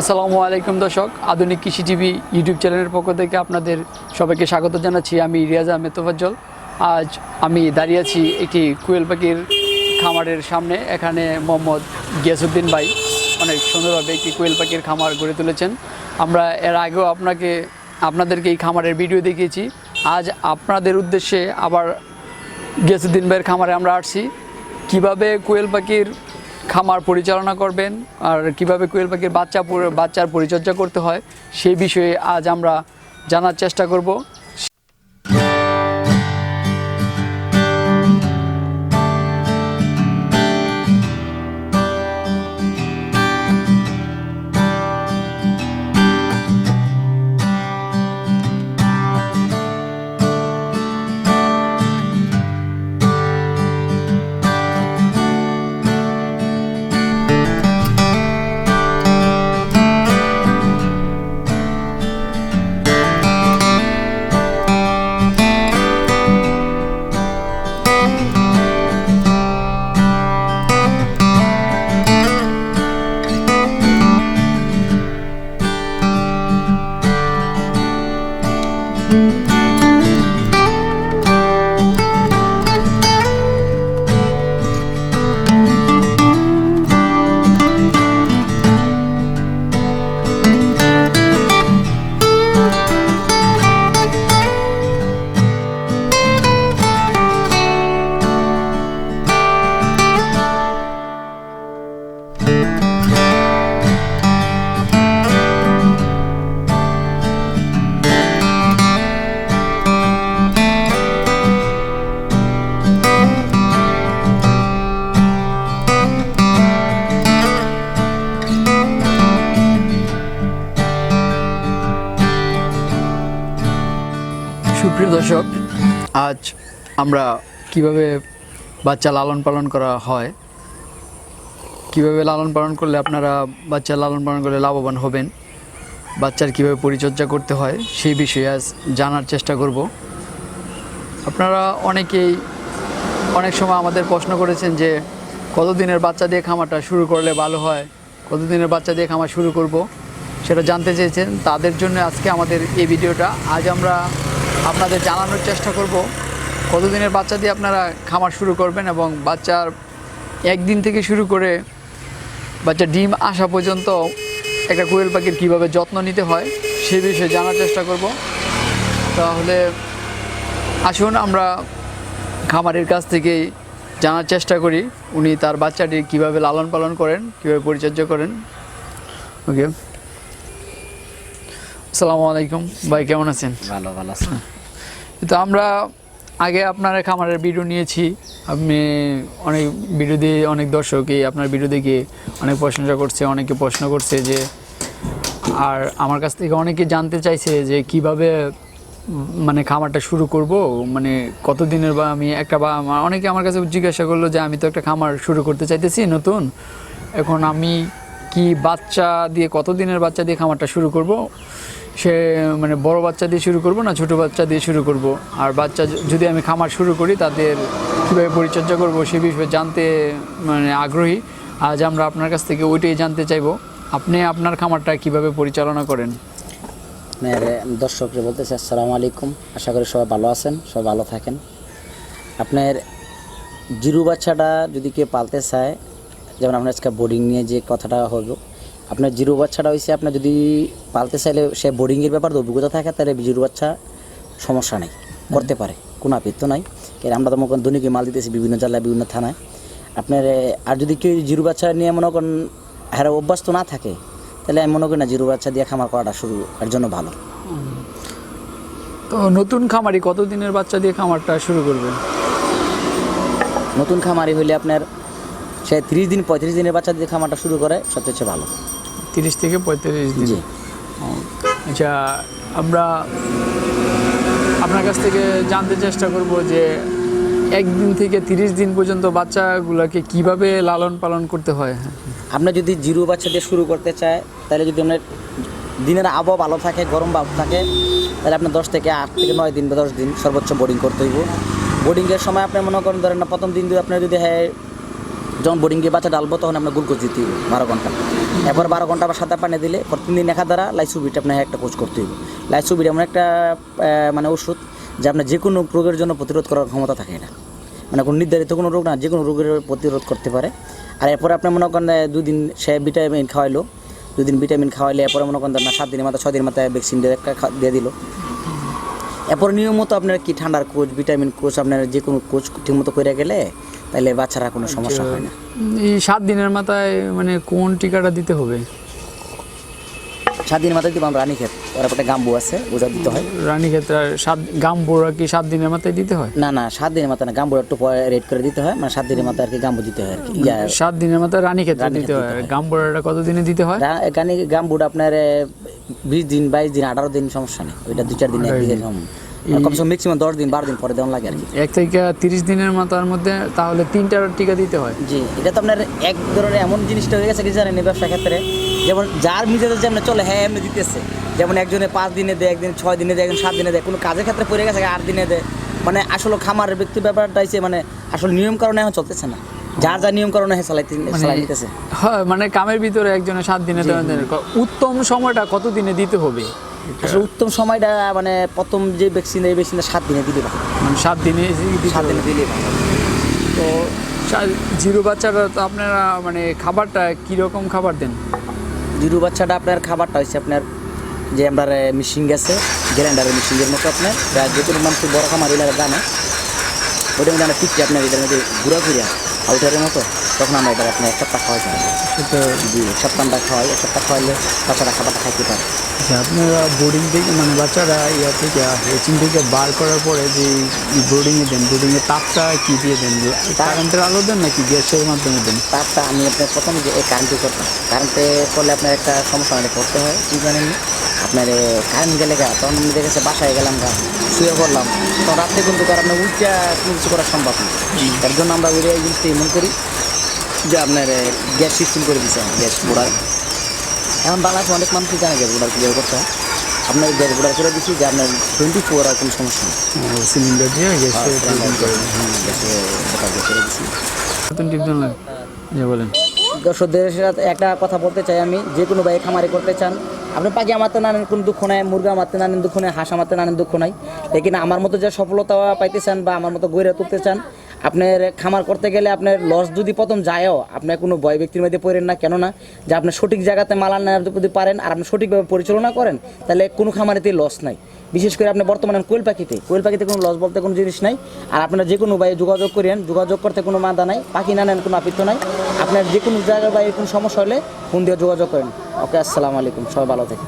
আসসালামু আলাইকুম দর্শক। আধুনিক কৃষি টিভি ইউটিউব চ্যানেলের পক্ষ থেকে আপনাদের সবাইকে স্বাগত জানাচ্ছি আমি রিয়াজ আহমেদ তোফাজ্জল। আজ আমি দাঁড়িয়ে আছি একটি কুয়েল পাখির খামারের সামনে। এখানে মোহাম্মদ গিয়াসুদ্দিন ভাই অনেক সুন্দরভাবে একটি কোয়েল পাখির খামার গড়ে তুলেছেন। আমরা এর আগেও আপনাকে, আপনাদেরকে এই খামারের ভিডিও দেখিয়েছি। আজ আপনাদের উদ্দেশ্যে আবার গিয়াসুদ্দিন ভাইয়ের খামারে আমরা আসছি। কীভাবে কোয়েল পাখির খামার পরিচালনা করবেন আর কীভাবে কোয়েল পাখির বাচ্চা বাচ্চার পরিচর্যা করতে হয় সেই বিষয়ে আজ আমরা জানার চেষ্টা করব। সুপ্রিয় দর্শক, আজ আমরা কীভাবে বাচ্চা লালন পালন করা হয়, কীভাবে লালন পালন করলে আপনারা বাচ্চা লালন পালন করলে লাভবান হবেন, বাচ্চার কীভাবে পরিচর্যা করতে হয়, সেই বিষয়ে আজ জানার চেষ্টা করব। আপনারা অনেকেই অনেক সময় আমাদের প্রশ্ন করেছেন যে, কতদিনের বাচ্চা দিয়ে খামারটা শুরু করলে ভালো হয়, কতদিনের বাচ্চা দিয়ে খামার শুরু করব, সেটা জানতে চেয়েছেন। তাদের জন্য আজকে আমাদের এই ভিডিওটা। আজ আমরা আপনাদের জানানোর চেষ্টা করব। কতদিনের বাচ্চা দিয়ে আপনারা খামার শুরু করবেন এবং বাচ্চার একদিন থেকে শুরু করে বাচ্চা ডিম আসা পর্যন্ত একটা কোয়েল পাখির কীভাবে যত্ন নিতে হয় সে বিষয়ে জানার চেষ্টা করব। তাহলে আসুন আমরা খামারের কাছ থেকেই জানার চেষ্টা করি, উনি তার বাচ্চাটি কীভাবে লালন পালন করেন, কীভাবে পরিচর্যা করেন। ওকে আসসালামু আলাইকুম। ভাই, কেমন আছেন? ভালো ভালো আছে তো আমরা আগে আপনার খামারের ভিডিও নিয়েছি। আপনি অনেক ভিডিও দিয়ে অনেক দর্শকই আপনার ভিডিও দেখে অনেক প্রশংসা করছে, অনেকে প্রশ্ন করছে যে, আর আমার কাছ থেকে অনেকে জানতে চাইছে যে কীভাবে মানে খামারটা শুরু করব মানে কতদিনের বা আমি একটা বা আমার- অনেকে আমার কাছে জিজ্ঞাসা করল যে আমি তো একটা খামার শুরু করতে চাইতেছি, নতুন। এখন আমি কি বাচ্চা দিয়ে, কতদিনের বাচ্চা দিয়ে খামারটা শুরু করব? সে মানে বড় বাচ্চা দিয়ে শুরু করব না ছোট বাচ্চা দিয়ে শুরু করব? আর বাচ্চা যদি আমি খামার শুরু করি, তাদের কীভাবে পরিচর্যা করব সে বিষয়ে জানতে মানে আগ্রহী। আজ আমরা আপনার কাছ থেকে ওইটাই জানতে চাইব। আপনি আপনার খামারটা কীভাবে পরিচালনা করেন? আপনার দর্শকরা বলতেছে, আসসালামু আলাইকুম। আশা করি সবাই ভালো আছেন, সবাই ভালো থাকেন। আপনার জিরু বাচ্চাটা যদি কেউ পালতে চায়, যেমন আপনার আজকে বোর্ডিং নিয়ে যে কথাটা হলো আপনার জিরো বাচ্চাটা হয়েছে আপনার যদি পালতে চাইলে সে বোর্ডিংয়ের ব্যাপারে অভিজ্ঞতা থাকে তাহলে জিরু বাচ্চা সমস্যা নেই করতে পারে কোনো আপত্ত নাই। এর আমরা তো মনে করেন দৈনিক মাল দিতেছি বিভিন্ন জেলায় বিভিন্ন থানায়। আপনার আর যদি কেউ জিরো বাচ্চা নিয়ে মনে করেন হ্যাঁ অভ্যস্ত না থাকে তাহলে আমি মনে করি না জিরু বাচ্চা দিয়ে খামার করাটা শুরু এর জন্য ভালো। তো নতুন খামারি কতদিনের বাচ্চা দিয়ে খামারটা শুরু করবে? নতুন খামারি হইলে আপনার সে ত্রিশ দিন পঁয়ত্রিশ দিনের বাচ্চা দিয়ে খামারটা শুরু করে সবচেয়ে ভালো। তিরিশ থেকে পঁয়ত্রিশ দিন। আচ্ছা আমরা আপনার কাছ থেকে জানতে চেষ্টা করব যে একদিন থেকে তিরিশ দিন পর্যন্ত বাচ্চাগুলোকে কীভাবে লালন পালন করতে হয়? আপনার যদি জিরো বাচ্চা দিয়ে শুরু করতে চায় তাহলে যদি আপনার দিনের আবহাওয়া ভালো থাকে গরম ভাব থাকে তাহলে আপনার দশ থেকে আট থেকে নয় দিন বা দশ দিন সর্বোচ্চ বোর্ডিং করতে হইব। বোর্ডিংয়ের সময় আপনি মনে করেন ধরেন না প্রথম দিন যদি আপনার যদি হ্যাঁ যখন বোর্ডিংয়ে বাচ্চা ডালবো তখন আমরা গ্লুকোজ দিতে হবে বারো ঘণ্টা। এরপর বারো ঘণ্টা আবার সাঁতার পানি দিলে পর তিন দিন একা দ্বারা লাইসুবিট আপনার একটা কোচ করতে হবে লাইসুবিট এমন একটা মানে ওষুধ যে আপনার যে কোনো রোগের জন্য প্রতিরোধ করার ক্ষমতা থাকে না। মানে কোনো নির্ধারিত কোনো রোগ না যে কোনো রোগের প্রতিরোধ করতে পারে। আর এরপর আপনি মনে করেন দুদিন সে ভিটামিন খাওয়াইলো, দুদিন ভিটামিন খাওয়াইলে এরপরে মনে করেন না সাত দিনের মাথায়, ছয় দিনের মাথায় ভ্যাকসিন দিয়ে দিল। এরপর নিয়মিত আপনার কি ঠান্ডার কোচ ভিটামিন কোচ আপনার যে কোনো কোচ ঠিকমতো করে গেলে তাহলে বাচ্চারা কোনো সমস্যা হয় না। এই সাত দিনের মাথায় মানে কোন টিকাটা দিতে হবে? সাত দিনের মাথায় দিব আমরা রানী ক্ষেত ওর একটা গাম্বু আছে ওটা দিতে হয়। সাত গাম্বুরা কি সাত দিনের মাথায় দিতে হয়? না না সাত দিনের মাথায় না একটু রেড করে দিতে হয় মানে সাত দিনের মাথায় আর কি গাম্বু দিতে হয় আর কি। সাত দিনের মাথায় রানী ক্ষেত্রে দিতে হয়। গাম্বুরাটা কত দিনে দিতে হয়? এখানে গাম্বুটা আপনার বিশ দিন বাইশ দিন আঠারো দিন সমস্যা নেই। ওইটা দু চার দিন একদিকে কমসে ম্যাক্সিমাম দশ দিন বারো দিন পরে দেওয়া লাগে আর কি। এক থেকে তিরিশ দিনের মাথার মধ্যে তাহলে তিনটা টিকা দিতে হয়। জি এটা তো আপনার এক ধরনের এমন জিনিসটা হয়ে গেছে কি জানেন ব্যবসা ক্ষেত্রে? যেমন যার নিজেদের যেমন চলে হ্যাঁ এমনি দিতেছে। যেমন একজনে পাঁচ দিনে দেয় একদিন ছয় দিনে দেয় একজন সাত দিনে দেয়। কোনো কাজের ক্ষেত্রে পড়ে গেছে আট দিনে দেয়। মানে আসলে খামারের ব্যক্তি ব্যাপারটা হচ্ছে মানে আসলে নিয়ম কারণে এখন চলতেছে না। যার যা নিয়ম কারণে হ্যাঁ হয় মানে কামের ভিতরে একজনে সাত দিনে উত্তম সময়টা কত দিনে দিতে হবে? আসলে উত্তম সময়টা মানে প্রথম যে ভ্যাকসিন এই ভ্যাকসিনটা সাত দিনে দিলে ভালো। মানে সাত দিনে সাত দিনে দিলে ভালো। তো জিরো বাচ্চাটা তো আপনারা মানে খাবারটা কীরকম খাবার দেন? জিরো বাচ্চাটা আপনার খাবারটা হচ্ছে আপনার যে আমরা মিশিং গেছে গ্যালেন্ডারের মিশিংয়ের মতো আপনার। যা মানুষ বড় খামার এলাকা জানে ওইটা মধ্যে আমরা টিকছি আপনার এটার মধ্যে ঘুরা ঘুরিয়া আউটারের মতো তখন আমরা এটা আপনার এক সপ্তাহ খাওয়াই সেটা জি এক সপ্তাহটা খাওয়াই এক সপ্তাহ খাওয়াইলে বাচ্চারা খাবারটা খাইতে পারে। আচ্ছা আপনারা বোর্ডিং থেকে মানে বাচ্চারা ইয়া থেকে হেচিং থেকে বার করার পরে যে বোর্ডিংয়ে দেন বোর্ডিংয়ে তাপটা কী দিয়ে দেন? কারেন্টের আলো দেন নাকি গ্যাসের মাধ্যমে দেন? তারটা আমি আপনার প্রথম যে এই কারেন্টে করতাম কারেন্টে করলে আপনার একটা সমস্যা আমাদের করতে হয় কী জানেন? আপনার কারেন্ট গেলে গা তখন আমি দেখেছে বাসায় গেলাম গা শুয়ে পড়লাম। তখন রাত্রে কিন্তু আপনার উল্টা কিছু করা সম্ভব না। তার জন্য আমরা ওই জিনিসটা এমন করি যে আপনার গ্যাস সিস্টেম করে দিচ্ছে গ্যাস বোড়ার এখন বাংলাদেশে অনেক মানুষই জানে গ্যাস বোড়ার কীভাবে করতে হয়। আপনার গ্যাস বোড়ার করে দিচ্ছি যে আপনার টোয়েন্টি ফোর আর কোনো সমস্যা নেই। সিলিন্ডার দিয়ে গ্যাসে প্রয়োজন করে হুম, গ্যাসে করে দিচ্ছি বলেন। দর্শকদের সাথে একটা কথা বলতে চাই আমি। যে কোনো বাইক খামারি করতে চান আপনি পাখি আমাতে নানেন কোনো দুঃখ নাই, মুরগা মারতে নানেন দুঃখ নাই, হাঁস আমাতে নানেন দুঃখ নাই। লেকিন আমার মতো যে সফলতা পাইতে চান বা আমার মতো গড়ে তুলতে চান আপনার খামার করতে গেলে আপনার লস যদি প্রথম যায়ও আপনার কোনো ভয় ব্যক্তির মধ্যে পড়েন না, কেননা যে আপনি সঠিক জায়গাতে মালান নেওয়ার যদি পারেন আর আপনি সঠিকভাবে পরিচালনা করেন, তাহলে কোনো খামারেতেই লস নাই। বিশেষ করে আপনি বর্তমানে কোয়েল পাখিতে কোয়েল পাখিতে কোনো লস বলতে কোনো জিনিস নাই। আর আপনারা যে কোনো ভাই যোগাযোগ করেন, যোগাযোগ করতে কোনো মাদা নাই, পাখি না নেন কোনো আপিত্য নাই। আপনার যে কোনো জায়গায় বা এরকম সমস্যা হলে ফোন দিয়ে যোগাযোগ করেন। ওকে, আসসালামু আলাইকুম, সবাই ভালো থেকে